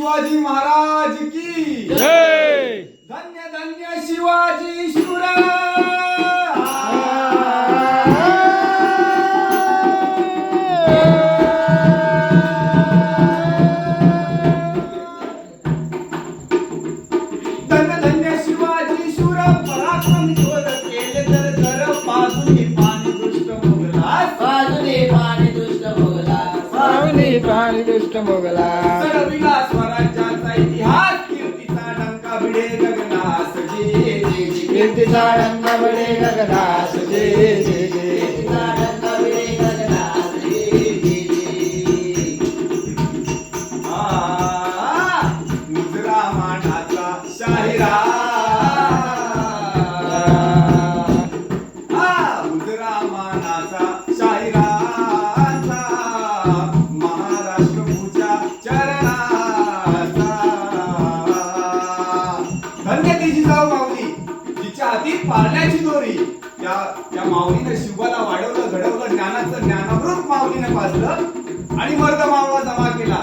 शिवाजी महाराज की जय! धन्य धन्य शिवाजी शिवराय! धन्य कीर्तीचा रंग पाळण्याची दोरी. त्या त्या माऊलीनं शिवाला वाढवलं घडवलं ज्ञानाचं ज्ञानामृत माऊलीनं पाजलं आणि मर्द मावळा जमा केला.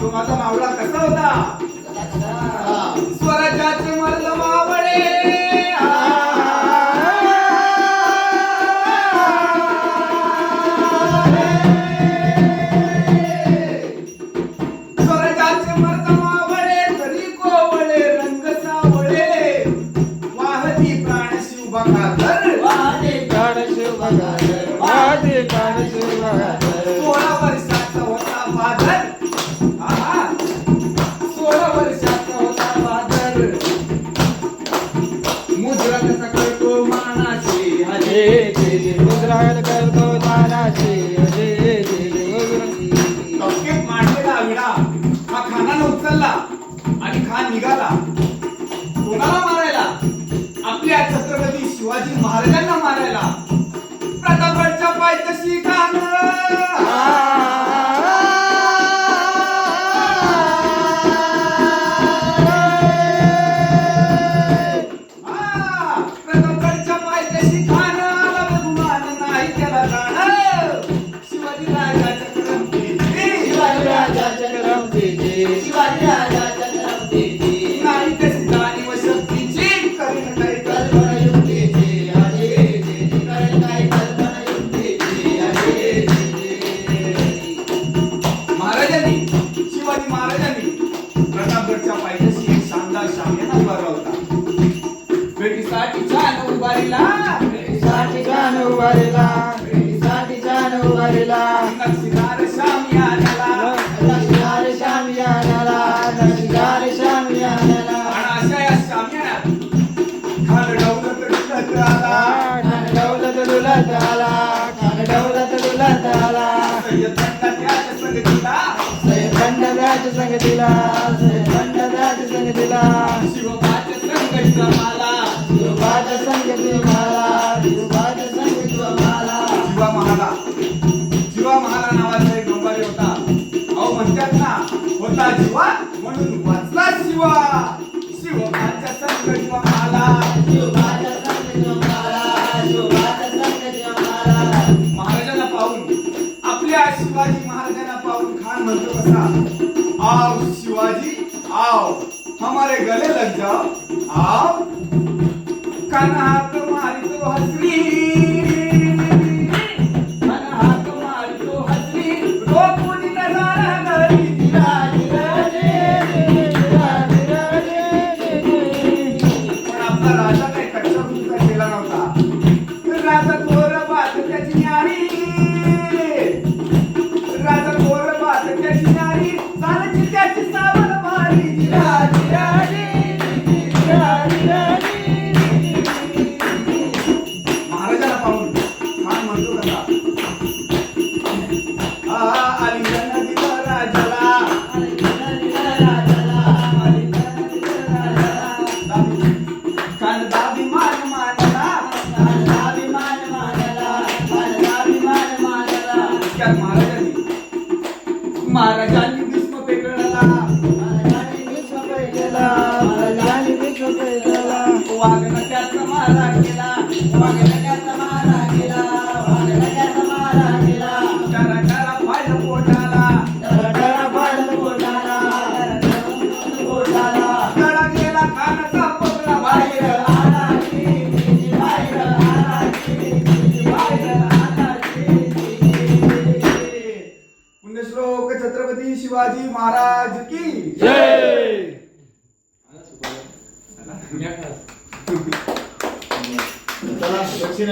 तो माझा मावळा कसा होता? स्वराज्याचे मर्द मावळे. सोळा वर्षाचा होता फादर सोळा वर्षाचा होता फादर मुद्रा करतो मानाशी हरे जे करतो तानाचे जे जे मांडलेला हा खानानं उचलला आणि खान निघाला. varela Risati jano varela Nashidar shamya nala Nashidar shamya nala Nashidar shamya nala Anashaya shamya Khan dawlat dula dala Khan dawlat dula dala Khan dawlat dula dala Sayyid Tanda Raj Sangatila Sayyid Tanda Raj Sangatila होता म्हणून वाचला शिवा शिवबाच्या संकट शिवबाच्या शिवबाच्या महाराजांना पाहून आपल्या शिवाजी महाराजांना पाहून खान म्हणतो कसा आओ शिवाजी आओ. हमारे गले लग जाओ आओ काना हात मारितो हसरी तुमचा राजा काही कच्चा तुमचा केला नव्हता. तर राजा गोर बात त्याची न्यारी. राजा गोर बात त्याची न्यारी. चालची त्याची सावध भारी. जिरा जिरा महाराजाला पाहून काय म्हणतो कसा I can't give my paper. Shivaji Maharaj की जय! दक्षिण